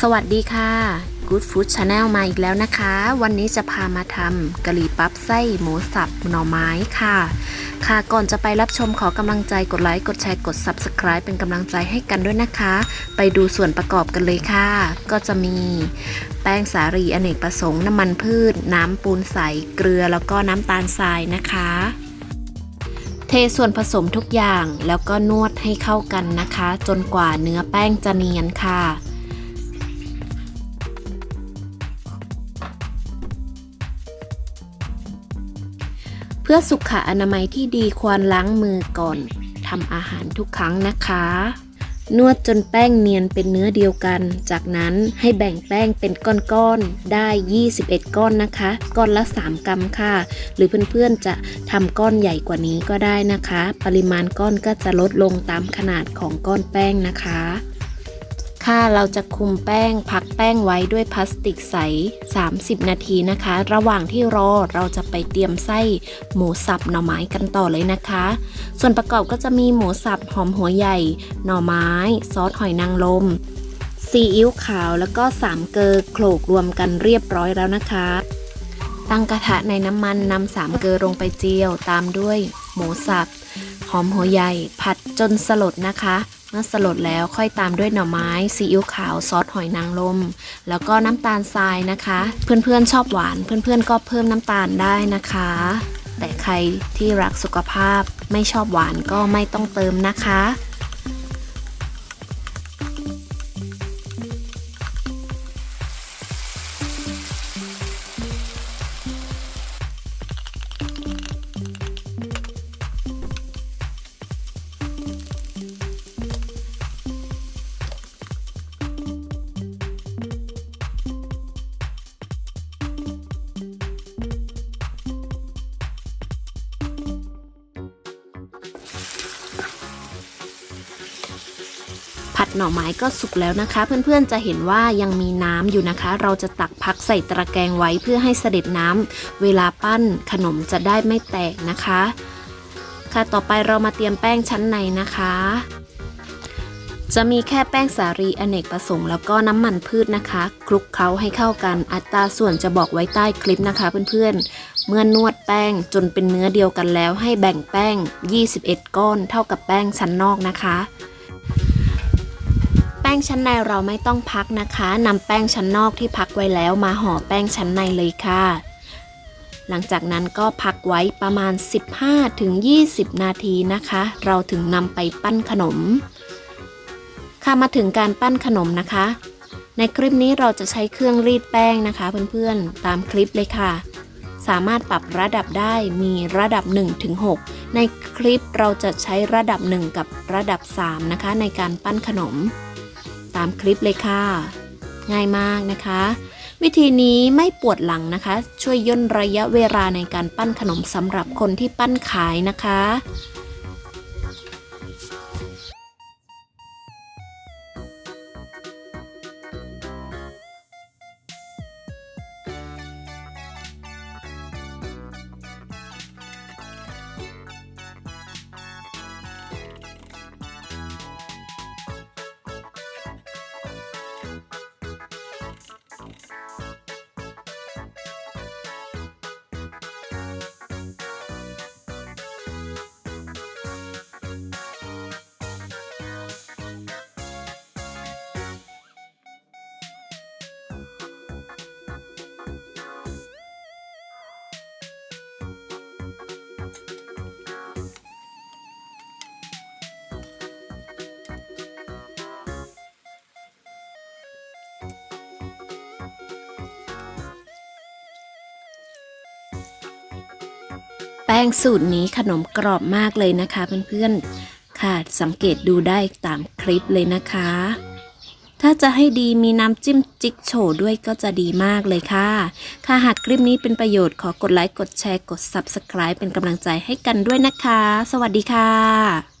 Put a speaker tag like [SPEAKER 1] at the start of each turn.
[SPEAKER 1] สวัสดีค่ะ Good Food Channel มาอีกแล้วนะคะ วันนี้จะพามาทำกะหรี่ปั๊บไส้หมูสับหน่อไม้ค่ะ ค่ะก่อนจะไปรับชมขอกำลังใจกดไลค์กดแชร์กด Subscribe เป็นกำลังใจให้กันด้วยนะคะ ไปดูส่วนประกอบกันเลยค่ะ ก็จะมี แป้งสาลีอเนกประสงค์ น้ำมันพืช น้ำปูนใส เกลือแล้วก็น้ำตาลทรายนะคะ เทส่วนผสมทุกอย่างแล้วก็นวดให้เข้ากันนะคะ จนกว่าเนื้อแป้งจะเนียนค่ะ เพื่อสุขอนามัยที่ดีควรล้างมือก่อนทำอาหารทุกครั้งนะคะ นวดจนแป้งเนียนเป็นเนื้อเดียวกัน จากนั้นให้แบ่งแป้งเป็นก้อนๆ ได้ 21 ก้อนนะคะ ก้อนละ 3 กรัมค่ะ หรือเพื่อนๆจะทำก้อนใหญ่กว่านี้ก็ได้นะคะ ปริมาณก้อนก็จะลดลงตามขนาดของก้อนแป้งนะคะ ค่ะเราจะคุมแป้งพักแป้งไว้ด้วยพลาสติกใส 30 นาทีนะคะ ระหว่างที่รอเราจะไปเตรียมไส้หมูสับหน่อไม้กันต่อเลยนะคะ ส่วนประกอบก็จะมีหมูสับหอมหัวใหญ่ หน่อไม้ ซอสหอยนางรมซีอิ๊วขาวแล้วก็สามเกลอโขลกรวมกันเรียบร้อยแล้วนะคะ ตั้งกระทะในน้ำมันนำสามเกลอลงไปเจียวตามด้วยหมูสับ หอมหัวใหญ่ผัดจนสลดนะคะ มื่อสลดแล้วค่อยตามด้วยหน่อไม้ซีอิ๊วขาวซอสหอยนางรมแล้วก็น้ำตาลทรายนะคะ เพื่อนๆชอบหวาน เพื่อนๆก็เพิ่มน้ำตาลได้นะคะ แต่ใครที่รักสุขภาพไม่ชอบหวานก็ไม่ต้องเติมนะคะ ผัดหน่อไม้ก็สุกแล้วนะคะ เพื่อนๆจะเห็นว่ายังมีน้ำอยู่นะคะ เราจะตักพักใส่ตะแกรงไว้เพื่อให้เสด็จน้ำเวลาปั้นขนมจะได้ไม่แตกนะคะ ค่ะต่อไปเรามาเตรียมแป้งชั้นในนะคะจะมีแค่แป้งสาลีอเนกประสงค์แล้วก็น้ำมันพืชนะคะคลุกเคล้าให้เข้ากันอัตราส่วนจะบอกไว้ใต้คลิปนะคะเพื่อนๆ เมื่อนวดแป้งจนเป็นเนื้อเดียวกันแล้ว ให้แบ่งแป้ง 21 ก้อน เท่ากับแป้งชั้นนอกนะคะ งชั้นในเราไม่ต้องพักนะคะนำแป้งชั้นนอกที่พักไว้แล้วมาห่อแป้งชั้นในเลยค่ะ หลังจากนั้นก็พักไว้ประมาณ 15-20 นาทีนะคะ เราถึงนำไปปั้นขนม ค่ะมาถึงการปั้นขนมนะคะ ในคลิปนี้เราจะใช้เครื่องรีดแป้งนะคะ เพื่อนๆตามคลิปเลยค่ะสามารถปรับระดับได้มีระดับ 1-6 ในคลิปเราจะใช้ระดับ 1 กับระดับ 3 นะคะ ในการปั้นขนมามคลิปเลยค่ะ ง่ายมากนะคะ วิธีนี้ไม่ปวดหลังนะคะ ช่วยย่นระยะเวลาในการปั้นขนมสำหรับคนที่ปั้นขายนะคะ ป้งสูตรนี้ขนมกรอบมากเลยนะคะเพื่อนๆ ค่ะสังเกตดูได้ตามคลิปเลยนะคะ ถ้าจะให้ดีมีน้ำจิ้มจิกโฉด้วยก็จะดีมากเลยค่ะ ค่ะหากคลิปนี้เป็นประโยชน์ขอกดไลค์ กดแชร์ กด Subscribe เป็นกำลังใจให้กันด้วยนะคะ สวัสดีค่ะ